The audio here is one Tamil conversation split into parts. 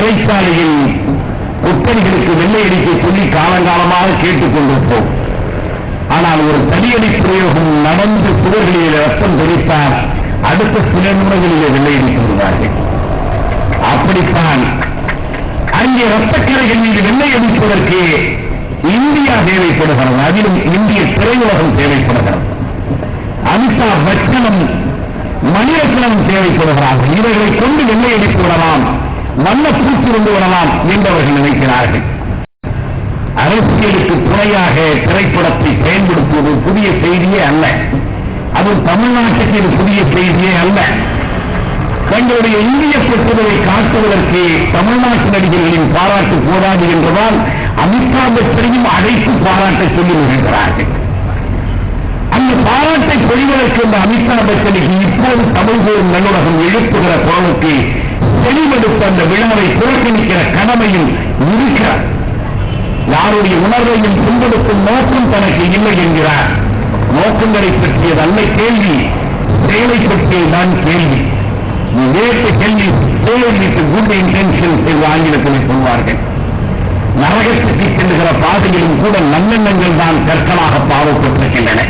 சிறைச்சாலையில் ஒப்பனைகளுக்கு வெள்ளை அடிக்க சொல்லி காலங்காலமாக கேட்டுக் கொண்டிருப்போம். ஆனால் ஒரு தடியடி பிரயோகம் நடந்து சுவர்களில் ரத்தம் தெரிவித்தால் அடுத்த சில நிமிடங்களிலே வெள்ளையடித்து விடுவார்கள். அப்படித்தான் அங்கே ரத்தக்கரைகள் மீது வெள்ளை அடிப்பதற்கு இந்தியா தேவைப்படுகிறது. அதிலும் இந்திய திரையுலகம் தேவைப்படுகிறது. அமிதாப் பச்சனும் மணிரத்னம் தேவைப்படுகிறார்கள். இவர்களை கொண்டு வெள்ளை அடித்து விடலாம். வண்ண பூச்சிருந்து விடலாம் என்றவர்கள் நினைக்கிறார்கள். அரசியலுக்கு துணையாக திரைப்படத்தை பயன்படுத்துவது புதிய செய்தியே அல்ல. அது தமிழ்நாட்டுக்கு இது புதிய செய்தியே அல்ல. தங்களுடைய இந்திய பெற்றுதலை காட்டுவதற்கு தமிழ்நாட்டு நடிகர்களின் பாராட்டு போதாது என்றுதான் அமிதாப் பச்சனையும் அழைத்து பாராட்டை சொல்லி வருகிறார்கள். அந்த பாராட்டை பொழிவதற்கு இந்த அமிதாப் பச்சனுக்கு இப்போது தமிழ் போரும் நல்லுலகம் எழுப்புகிற குரலுக்கு தெளிவெடுத்த அந்த விழாவை புறக்கணிக்கிற கடமையும் இருக்கிறார். யாருடைய உணர்வையும் புண்படுத்தும் நோக்கம் தனக்கு இல்லை என்கிறார். நோக்கங்களை பற்றியது அல்ல கேள்வி செயலை பற்றியதுதான் கேள்வி. நேற்று கேள்வி செயல் வித் குட் இன்டென்ஷன் என்று ஆங்கிலத்தில் சொல்வார்கள். நரகத்துக்கு செல்லுகிற பாதையிலும் கூட நல்லெண்ணங்கள் தான் கற்களாக பாவப்பட்டிருக்கின்றன.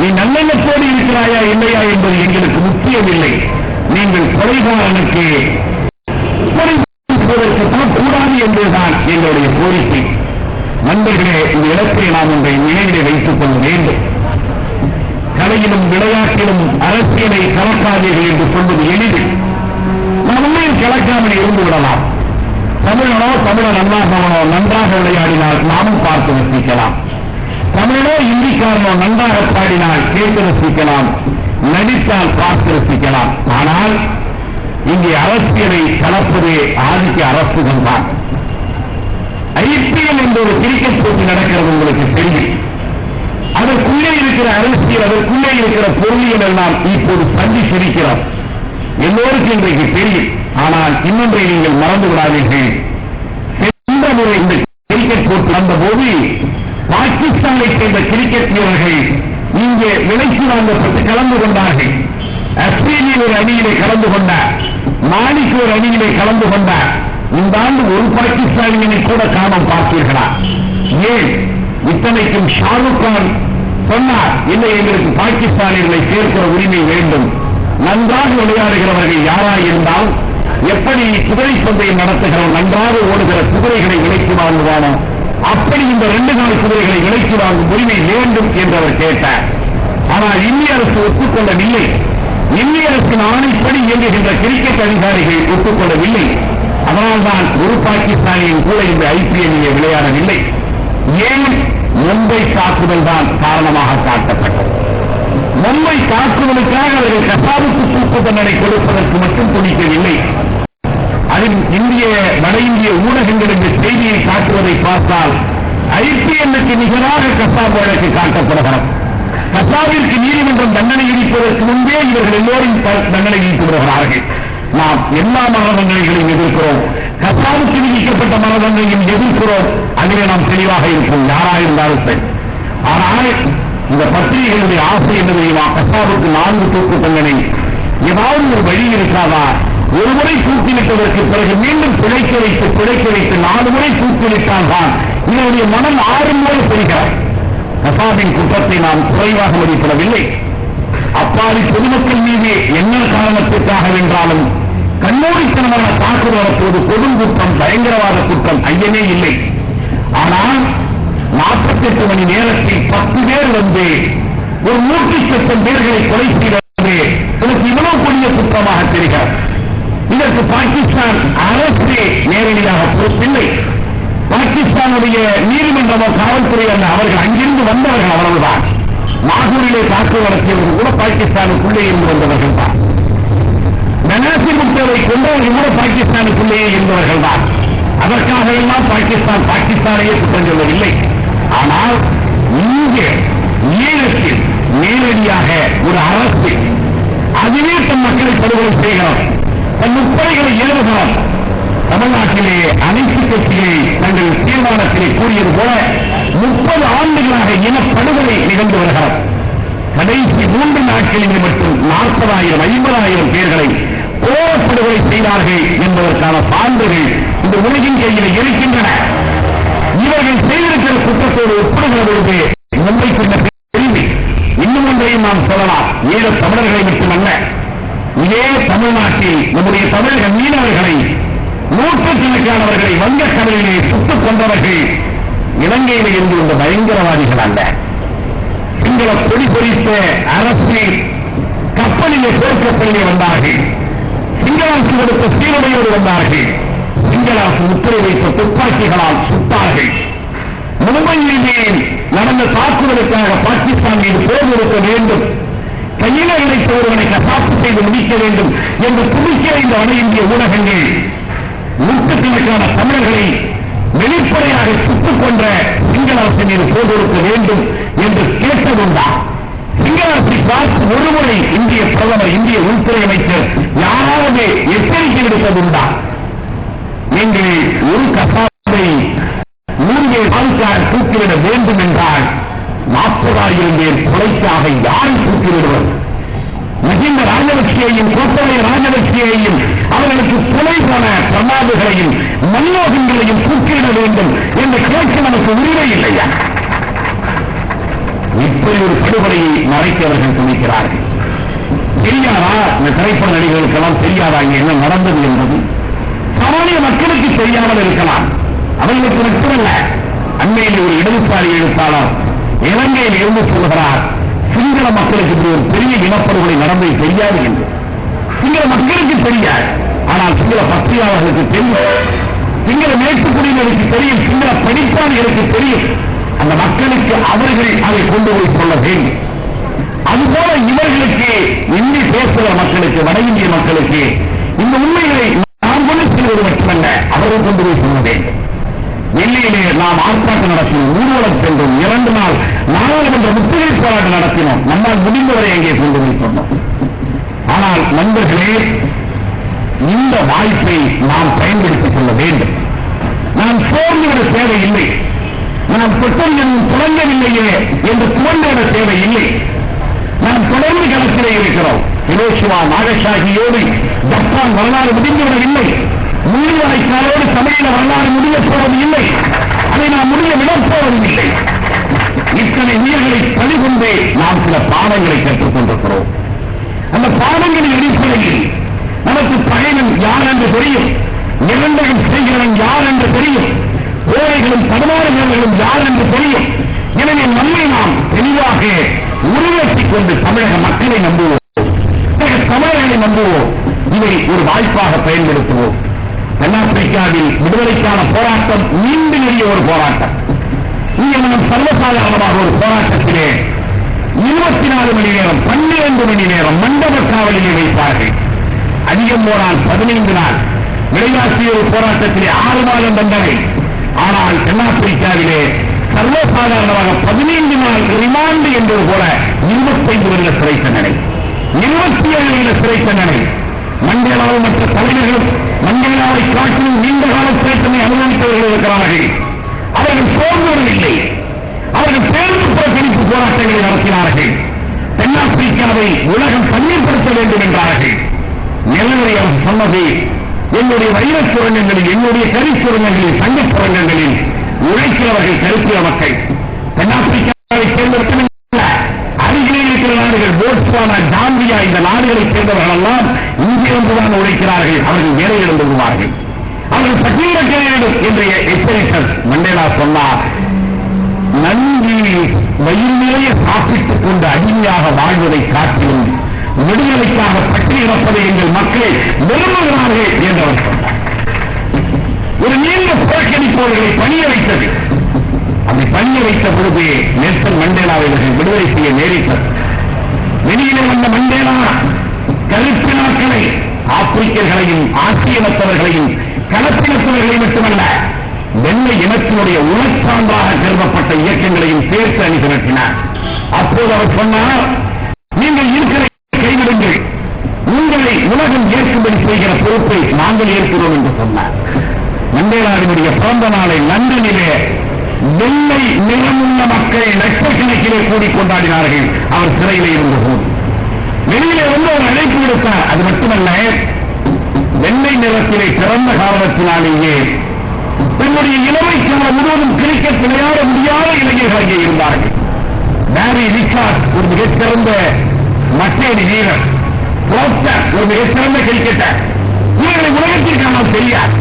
நீ நல்லெண்ணத்தோடு இருக்கிறாயா இல்லையா என்பது எங்களுக்கு முக்கியமில்லை. நீங்கள் கொலைகாரனுக்கு கொலை கூடாது என்பதுதான் எங்களுடைய கோரிக்கை. நண்பர்களே இந்த இடத்தை நாம் ஒன்றை நினைவிலே வைத்துக் கொள்ள வேண்டும். கலையிலும் விளையாட்டிலும் அரசியலை கலக்காதீர்கள் என்று சொல்வது எளிது. நாம் உண்மையில் கலக்காமல் இருந்து விடலாம். தமிழனோ தமிழர் நன்றாகவனோ நன்றாக விளையாடினால் நாமும் பார்த்து ரசிக்கலாம். தமிழனோ இந்திக்காரனோ நன்றாக பாடினால் கேட்டு ரசிக்கலாம். நடித்தால் பார்த்து ரசிக்கலாம். ஆனால் இங்கே அரசியலை கலப்பது ஆதிக்க அரசுகள் தான். ஐபிஎல் என்ற ஒரு கிரிக்கெட் போட்டி நடக்கிறது உங்களுக்கு தெரியும். அதற்குள்ளே இருக்கிற அரசியல் அதற்குள்ளே இருக்கிற பொருளியல் எல்லாம் இப்போது சிரிக்கிறோம் எல்லோருக்கும் இன்றைக்கு தெரியும். ஆனால் இன்னொன்றை நீங்கள் மறந்து விடாதீர்கள். சென்ற முறை இந்த கிரிக்கெட் போட்டி வந்தபோது பாகிஸ்தானை சேர்ந்த கிரிக்கெட் வீரர்கள் இங்கே விலைக்கு வாங்கப்பட்டு கலந்து கொண்டார்கள். ஆஸ்திரேலிய ஒரு அணியிலே கலந்து கொண்டார் மாலிக் ஒரு அணியிலே கலந்து கொண்டார் இந்த ஆண்டு ஒரு பாகிஸ்தானியனை கூட காணம் பார்த்தீர்களா ஏன்? இத்தனைக்கும் ஷாருக் கான் சொன்னார் இல்லை எங்களுக்கு பாகிஸ்தானியர்களை சேர்க்கிற உரிமை வேண்டும். நன்றாக விளையாடுகிறவர்கள் யாராய் இருந்தால் எப்படி குதிரை சந்தையை நடத்துகிறோம் நன்றாக ஓடுகிற குதிரைகளை விலைக்கு வாங்குவானோ அப்படி இந்த ரெண்டு நாள் குதிரைகளை விலைக்கு வாங்கும் உரிமை வேண்டும் என்று அவர் கேட்டார். ஆனால் இந்திய அரசு ஒப்புக்கொள்ளவில்லை. இந்திய அரசின் ஆணைப்படி இயங்குகின்ற கிரிக்கெட் அதிகாரிகள் ஒப்புக்கொள்ளவில்லை. அதனால்தான் ஒரு பாகிஸ்தானியின் கூட இந்த ஐபிஎல்லிலே விளையாடவில்லை. ஏன்? மும்பை தாக்குதல் தான் காரணமாக காட்டப்பட்டது. மும்பை தாக்குதலுக்காக அவர்கள் கசாவுக்கு தூக்கு தண்டனை கொடுப்பதற்கு மட்டும் துணிக்கவில்லை. அதில் இந்திய வட இந்திய ஊடகங்கள் என்ற செய்தியை காட்டுவதை பார்த்தால் ஐபிஎல்லுக்கு நிகராக கசாப் வழக்கு காட்டப்படுகிறது. கசாவிற்கு நீதிமன்றம் தண்டனை விதிப்பதற்கு முன்பே இவர்கள் எல்லோரும் தண்டனை விதித்து வருகிறார்கள். நாம் எல்லா மரணங்களையும் எதிர்க்கிறோம். கசாவுக்கு விதிக்கப்பட்ட மரணங்களையும் எதிர்க்கிறோம். அதிலே நாம் தெளிவாக இருக்கும் யாராயிருந்தாலும் சரி. ஆனால் இந்த பத்திரிகைகளுடைய ஆசை என்ன தெரியுமா? கசாவுக்கு நான்கு தூக்கு தண்டனை. ஏதாவது ஒரு வழி இருக்காதா ஒரு முறை தூக்கிலிட்டதற்கு பிறகு மீண்டும் பிழைக்க வைத்து பிழைக்க வைத்து நாலு முறை தூக்கிலிட்டால் தான் இதனுடைய மனம் ஆறு முறை பெறுகிறார் கசாபின் குற்றத்தை நாம் குறைவாக மதிப்பிடவில்லை. அப்பாவி பொதுமக்கள் மீது என்ன காரணத்திற்காக வென்றாலும் கண்ணோடித்தனமான தாக்குதல் நடத்துவது கொடும் குற்றம் பயங்கரவாத குற்றம் ஐயமே இல்லை. ஆனால் நாற்பத்தெட்டு மணி நேரத்தில் பத்து பேர் வந்து ஒரு நூற்றி சட்டம் பேர்களை கொலை செய்வது எனக்கு இவ்வளவு கொடிய குற்றமாக தெரிகிறது. இதற்கு பாகிஸ்தான் அரசே நேரடியாக பொறுப்பில்லை. பாகிஸ்தானுடைய நீதிமன்றமோ காவல்துறை அல்ல அவர்கள் அங்கிருந்து வந்தவர்கள் அவ்வளவுதான். நாகூரிலே தாக்குதல் நடத்தியவர்கள் கூட பாகிஸ்தானுக்குள்ளே இருந்து வந்தவர்கள் தான். நனாசி முக்தரை கொண்டவர்கள் கூட பாகிஸ்தானுக்குள்ளேயே இருந்தவர்கள் தான். அதற்காக எல்லாம் பாகிஸ்தான் பாகிஸ்தானையே குற்றம் சொல்லவில்லை. ஆனால் இங்கே ஈழத்தில் நேரடியாக ஒரு அரசு அதுவே தன் மக்களை படுகொலை செய்கிறோம். தன் முப்படைகளை எழுதுகிறோம் தமிழ்நாட்டிலே அனைத்து கட்சியை தங்கள் தீர்மானத்திலே கூறியது போல முப்பது ஆண்டுகளாக இனப்படுகொலை நிகழ்ந்து வருகிறது. கடைசி மூன்று நாட்களில் மட்டும் நாற்பதாயிரம் ஐம்பதாயிரம் பேர்களை போரப்படுகொலை செய்தார்கள் என்பதற்கான சான்றுகள் இந்த உலகின் கையில் இருக்கின்றன. இவர்கள் செய்திருக்கிற குற்றத்தோடு ஒப்பிடுகிற பொழுது மும்பை சொன்ன இன்னும் ஒன்றையும் நாம் சொல்லலாம். ஈழத் தமிழர்களை மட்டுமல்ல. இதே தமிழ்நாட்டில் நம்முடைய தமிழக மீனவர்களை நூற்றுக்கணக்கானவர்களை வங்கக் கடலிலே சுட்டுக் கொண்டவர்கள் இலங்கையில் இருந்து இந்த பயங்கரவாதிகள் அல்ல. சிங்கள கொடி பொறித்த அரசு கப்பலிலே போர்க்கப்பலிலே வந்தார்கள். சிங்கள அரசு கொடுத்த சீருடையோடு வந்தார்கள். சிங்கள அரசு முத்திரை வைத்த துப்பாக்கிகளால் சுட்டார்கள். மும்பையிலே நடந்த தாக்குதலுக்காக பாகிஸ்தான் மீது போர் கொடுக்க வேண்டும்? கையில இணைத்த ஒருவனை கசாப்பு செய்து முடிக்க வேண்டும் என்று புதுச்சேரி இந்த வட இந்திய ஊடகங்கள் நூற்றுக்கணக்கான தமிழர்களை வெளிப்படையாக சுட்டுக் கொன்ற சிங்கள அரசு மீது போர் கொடுக்க வேண்டும் என்று கேட்டதுண்டா. சிங்கள அரசை பார்த்து ஒருமுறை இந்திய பிரதமர் இந்திய உள்துறை அமைச்சர் யாராவது எச்சரிக்கை விடுத்ததுண்டா. நீங்கள் ஒரு கசாபத்தை மூன்று வாழ்க்கார் தூக்கிவிட வேண்டும் என்றால் நாற்பதாயிரம் பேர் கொலைக்காக யாரை தூக்கிவிடுவது மகிந்த ராஜபக்சியையும் கோத்தலை ராஜபக்சியையும் அவர்களுக்கு கொலை போன பிரமாதுகளையும் மன்மோகங்களையும் தூக்கிட வேண்டும் என்று கேட்க நமக்கு உரிமை இல்லையா? இப்படி ஒரு படுகொலையை மறைக்க அவர்கள் துணிக்கிறார்கள். தெரியாதா? இந்த திரைப்பட நடிகர்களுக்கெல்லாம் தெரியாதா? இங்க என்ன நடந்தது என்பது? சாமானிய மக்களுக்கு தெரியாமல் இருக்கலாம். அவர்களுக்கு மட்டுமல்ல அண்மையில் ஒரு இடதுசாரி எழுத்தாளர் இலங்கையில் இருந்து சொல்கிறார் சிங்கள மக்களுக்கு ஒரு பெரிய இனப்படுகொலை நடந்தது தெரியாது என்று. சிங்கள மக்களுக்கு தெரியாது. ஆனால் சிங்கள பத்திரிகையாளர்களுக்கு தெரியும். சிங்கள மேற்குடியினருக்கு தெரியும். சிங்கள படிப்பாளிகளுக்கு தெரியும். அந்த மக்களுக்கு அவர்கள் அதை கொண்டு போய் சொல்ல வேண்டும். அதுபோல இவர்களுக்கு இந்தி பேசுகிற மக்களுக்கு வட இந்திய மக்களுக்கு இந்த உண்மைகளை நாம் கொண்டு செல்வது மட்டுமல்ல அவர்கள் கொண்டு போய் சொல்ல வேண்டும். டெல்லியிலே நாம் ஆர்ப்பாட்டம் நடத்தினோம். ஊர்வலம் சென்றோம். இரண்டு நாள் நாடாளுமன்ற முற்றுகை போராட்டம் நடத்தினோம். நம்மால் முடிந்தவரை அங்கே கொண்டு போய் சொன்னோம் ஆனால் நண்பர்களே இந்த வாய்ப்பை நாம் பயன்படுத்திக் கொள்ள வேண்டும். நாம் சோர்ந்துவிட தேவையில்லை. நாம் என்னும் தொடங்கவில்லையே என்று துவண்டுவிட தேவையில்லை. நாம் தொடர்ந்து களத்திலே இருக்கிறோம். ஹிரோஷிமா நாகசாகியோடு ஜப்பான் வரலாறு முடிந்துவிடவில்லை. முள்ளிவரைக்காலோடு சபையில வரலாறு முடிய போவது இல்லை. அதை நாம் முடிய விடப் போவதும் இல்லை. இத்தனை உயிர்களை பழிகொண்டே நாம் சில பாடங்களை கற்றுக் கொண்டிருக்கிறோம். அந்த பாடங்களின் அடிப்படையில் நமக்கு பகைவன் யார் என்று தெரியும். நிரந்தரம் செய்கிறவன் யார் என்று தெரியும். கோழைகளும் பதினாறுகளும் யார் என்று தெரியும். எனவே நம்மை நாம் தெளிவாக உருவாக்கிக் கொண்டு தமிழக மக்களை நம்புவோம். தமிழர்களை நம்புவோம். இதை ஒரு வாய்ப்பாக பயன்படுத்துவோம். தென்னாப்பிரிக்காவில் விடுதலைக்கான போராட்டம் நீண்டு நெறிய ஒரு போராட்டம். இங்கே சர்வசாதாரணமாக ஒரு போராட்டத்திலே இருபத்தி நாலு மணி நேரம் பன்னிரண்டு மணி நேரம் மண்டப காவலிலே வைப்பார்கள். அதிகம் போனால் பதினைந்து நாள். விலைவாசியர் போராட்டத்திலே ஆறு மாதம் தண்டனை ஆனால் தென்னாப்பிரிக்காவிலே சர்வசாதாரணமாக பதினைந்து நாள் ரிமாண்டு என்பது போல இருபத்தைந்து வருட சிறை தண்டனை இருபத்தி ஏழு வருட சிறை தண்டனை மண்டேலாவும் மற்ற தலைவர்களும் மண்டேலாவை காட்டிலும் நீண்ட கால சிறை அனுமதித்தவர்கள் இருக்கிறார்கள். அவர்கள் சோர்ந்தவர்கள் அவர்கள் பேருந்து புறக்கணிப்பு போராட்டங்களை நடத்தினார்கள். தென்னாப்பிரிக்காவை உலகம் தண்ணீர்படுத்த வேண்டும் என்றார்கள். நிலவரை அவர் சொன்னது என்னுடைய வைர சுரங்கங்களில் என்னுடைய கரி சுரங்கங்களில் தங்க சுரங்கங்களில் உழைக்கிறவர்கள் கருத்திய மக்கள். தென்னாப்பிரிக்காவை சேர்ந்தவர்கள் அருகிலே இருக்கிற நாடுகள் போட்ஸ்வானா ஜாம்பியா இந்த நாடுகளை சேர்ந்தவர்கள் எல்லாம் இங்கே உழைக்கிறார்கள் அவர்கள் வேலை இழந்து விடுவார்கள் அவர்கள் பட்டியலிட வேண்டும் என்று எச்சரித்தல். மண்டேலா சொன்னார் நன்றி வயிறு நிறைய சாப்பிட்டுக் கொண்டு அடிமையாக வாழ்வதை காட்டிலும் விடுதலைக்காக பட்டியலப்பதை எங்கள் மக்கள் விரும்புகிறார்கள் என்று அவர் சொன்னார். ஒரு நீண்ட புறக்கணிப்பவர்களை பணிய வைத்தது. அதை பணிய வைத்த பொழுது நெல்சன் மண்டேலாவை இவர்கள் விடுதலை செய்ய நேரிட்டார் வெளியிலே வந்த மண்டேலா ஆப்பிரிக்கர்களையும் ஆசியமத்தவர்களையும் கலப்பினத்தவர்களை மட்டுமல்ல வெள்ளை இனத்தினுடைய உணர்ச்சான்றாக கருதப்பட்ட இயக்கங்களையும் சேர்த்து அணி திரட்டினார் அப்போது அவர் சொன்னார் நீங்கள் இருக்கிற கைவிடுங்கள். உங்களை உலகம் ஏற்கும்படி செய்கிற பொறுப்பை நாங்கள் ஏற்கிறோம் என்று சொன்னார். மண்டேலாவினுடைய பிறந்த நாளை லண்டனிலே வெள்ளை நிறமுள்ள மக்களை லட்சக்கணக்கிலே கூடி கொண்டாடினார்கள். அவர் சிறையிலே இருந்தபோது. வெளியிலே வந்து அவர் அழைப்பு விடுத்தார். அது மட்டுமல்ல வெள்ளை நிறத்திலே பிறந்த காரணத்தினாலேயே தன்னுடைய இளமை காலம் முழுவதும் கிரிக்கெட் விளையாட முடியாத இளைஞர்களாக இருந்தார்கள். மேரி ரிச்சார்ட் ஒரு மிகச்சிறந்த மட்டேடி வீரர். ப்ரோக்டர் ஒரு மிகச்சிறந்த கிரிக்கெட்டர் இவர்களை உலகத்திற்கு நாம் தெரியாது.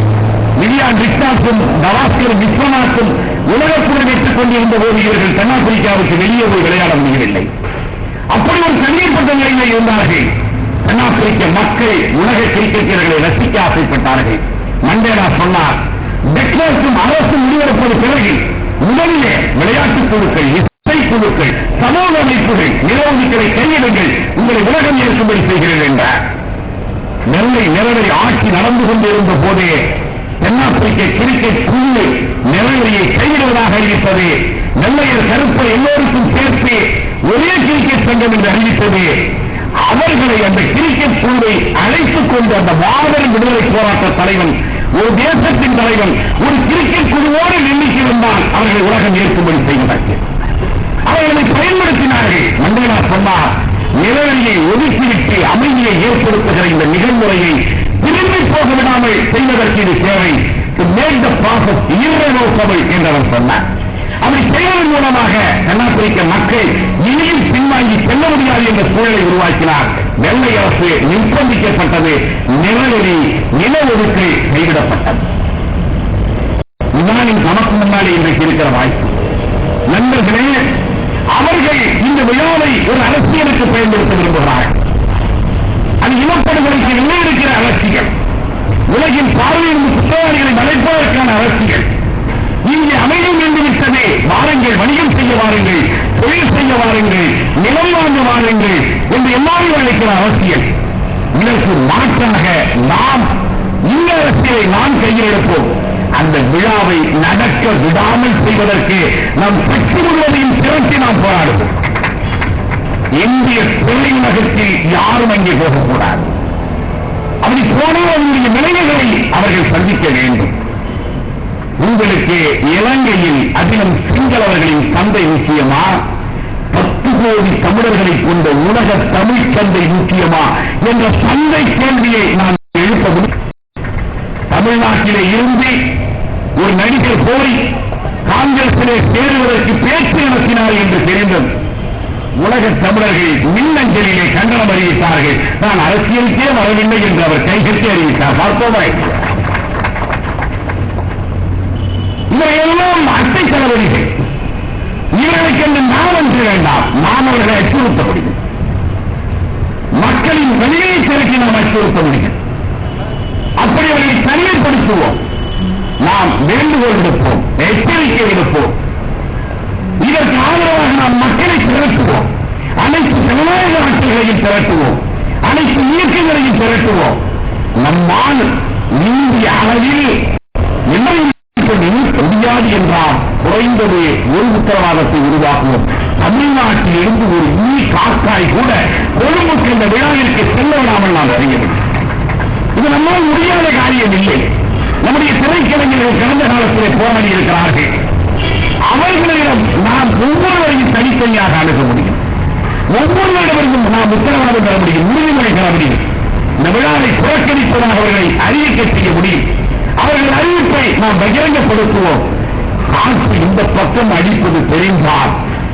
வில்லியான் ரிச்சார்ட்ஸும் கவாஸ்கரும் விஸ்வநாத்தும் உலகத்துடன் வைத்துக் கொண்டிருந்த போது இவர்கள் தென்னாப்பிரிக்காவுக்கு வெளியே போய் விளையாட முடியவில்லை. அப்படி ஒரு தனிப்பட்ட நிலையில் இருந்தார்கள். தென்னாப்பிரிக்க மக்கள் உலக கிரிக்கெட்டர்களை ரசிக்க ஆசைப்பட்டார்கள். மண்டேலா சொன்னார் டெக்லர்ஸும் அரசு முடிவெடுப்பது பிறகு முதலிலே விளையாட்டுக் குழுக்கள் இசை குழுக்கள் சமூக அமைப்புகள் நிலவுகளை கையிடுங்கள் உங்களை உலகம் இருக்கும்படி செய்கிறேன் என்றார். நெல்லை நிலவரை ஆட்சி நடந்து கொண்டிருந்த போதே தென்னாப்பிரிக்க கிரிக்கெட் குழு நிலவரியை கைவிடுவதாக அறிவித்தது. நெல்லையர் கருப்பை எல்லோருக்கும் சேர்த்து ஒரே கிரிக்கெட் சங்கம் என்று அறிவித்தது. அவர்களை அந்த கிரிக்கெட் குழுவை அழைத்துக் கொண்டு அந்த மாபெரும் விடுதலை போராட்ட தலைவன் ஒரு தேசத்தின் தலைவன் ஒரு கிரிக்கெட் குழுவோடு எண்ணிக்கை வந்தால் அவர்கள் உலகம் ஏற்கும்படி செய்கிறார்கள் அவர்களை பயன்படுத்தினார்கள். மண்டேலா சொன்னார் நிலவரியை ஒதுக்கிவிட்டு அமைதியை ஏற்படுத்துகிற இந்த நிகழ்முறையை திரும்பி போக விடாமல் செய்வதற்கு இது தேவை. To make the process irrevocable என்று அவர் சொன்னார். அப்படி செய்வதன் மூலமாக தென்னாப்பிரிக்க மக்கள் இனியும் பின்வாங்கி செல்ல முடியாது என்ற சூழலை உருவாக்கினார். வெள்ளை அரசு நிர்பந்திக்கப்பட்டது நிலவெறி நில ஒதுக்கு கைவிடப்பட்டது. இதுதான் நமக்கு முன்னாடி இன்றைக்கு இருக்கிற வாய்ப்பு. நண்பர்களே அவர்கள் இந்த விழாவை ஒரு அரசியலுக்கு பயன்படுத்த விரும்புகிறார்கள். அது இனப்படுகொலைக்கு வெளியே இருக்கிற அரசியல். உலகின் பார்வையிலிருந்து குற்றவாளிகளை மறைப்பதற்கான அரசியல். இங்கே அமைதி நின்று விட்டது வாருங்கள் வணிகம் செய்ய வாருங்கள் தொழில் செய்ய வாருங்கள் நிலம் வாங்க வாருங்கள் என்று எல்லாரும் அழைக்கிற அவசியம் இதற்கு மாற்றாக நாம் இந்த அரசியலை நாம் கையில் எடுப்போம் அந்த விழாவை நடக்க விடாமல் செய்வதற்கு நம் சக்தி முழுவதையும் திரட்டி நாம் போராடுவோம். இந்திய தொழிலுலகத்தில் யாரும் அங்கே போகக்கூடாது. அப்படி போனால் அவருடைய விளைவுகளை அவர்கள் சந்திக்க வேண்டும். உங்களுக்கு இலங்கையில் அதிலும் சிங்களவர்களின் சந்தை முக்கியமா? பத்து கோடி தமிழர்களை கொண்ட உலக தமிழ் சந்தை முக்கியமா? என்ற சந்தை கேள்வியை நான் எழுப்ப தமிழ்நாட்டிலே இருந்து ஒரு நடிகர் போய் காங்கிரசிலே சேருவதற்கு பேச்சு நடத்தினார் என்று தெரிந்தது உலக தமிழர்கள் மின்னஞ்சலிலே கண்டனம் அறிவித்தார்கள். நான் அரசியலுக்கே வரவில்லை என்று அவர் கைகட்டி அறிவித்தார். பார்த்தோமா இவையெல்லாம் அட்டை செலவழிகள் இவர்களுக்கு என்று நாம் என்று வேண்டாம். நாம் அவர்களை அச்சுறுத்த முடியும். மக்களின் வெளியை திரட்டி நாம் அச்சுறுத்த முடியும். அப்படி அவர்களை தனிமைப்படுத்துவோம். நாம் வேண்டுகோள் விடுப்போம் எச்சரிக்கை விடுப்போம் இதற்கு ஆதரவாக நாம் மக்களை திரட்டுவோம் அனைத்து ஜனநாயக ஆட்சிகளையும் திரட்டுவோம் அனைத்து இயக்கங்களையும் திரட்டுவோம் நம்மால் இந்திய அளவில் என்ன நிறுத்த முடியாது என்றால் குறைந்தது ஒரு உத்தரவாதத்தை உருவாக்குவோம் தமிழ்நாட்டில் இருந்து ஒரு ஈ காக்காய் கூட கொழும்புக்கு இந்த விழாவிற்கு செல்ல விடாமல் நாம் செய்ய வேண்டும் இது நம்மால் முடியாத நம்முடைய திரைக்கலைஞர்கள் கடந்த காலத்திலே போராடி இருக்கிறார்கள் அவர்களிடம் நாம் ஒவ்வொருவரையும் தனித்தனியாக அணுக முடியும். ஒவ்வொருவரிடமிருந்தும் நாம் உத்தரவாதம் பெற முடியும் உறுதிமொழி பெற முடியும். இந்த விழாவை புறக்கணிப்பதாக அவர்களை அறிவிக்க செய்ய முடியும். அவர்கள் அறிவிப்பை நாம் பகிரங்கப்படுத்துவோம். காற்று இந்த பக்கம் அடிப்பது தெரிந்தால்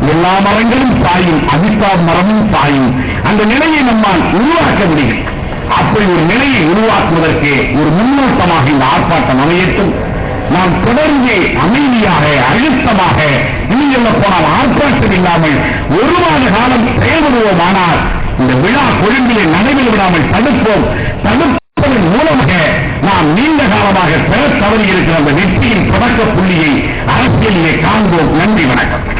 எல்லா மரங்களும் சாயும் அபித்தாப் மரமும் சாயும் அந்த நிலையை நம்மால் உருவாக்க முடியும். அப்படி ஒரு நிலையை உருவாக்குவதற்கு ஒரு முன்னோட்டமாக இந்த ஆர்ப்பாட்டம் அமையட்டும். நாம் தொடர்ந்து அமைதியாக அழுத்தமாக இன்னும் சொல்ல போனால் ஆர்ப்பாட்டம் இல்லாமல் ஒரு மாத காலம் செயல்படுவோமானால் இந்த விழா கொழும்பிலே நடைபெற விடாமல் தடுப்போம். தடுப்பதன் மூலமாக நாம் நீண்ட காலமாக பெற தவறி இருக்கிற அந்த வெற்றியின் தொடக்க புள்ளியை அரசியலிலே காண்போம். நன்றி வணக்கம்.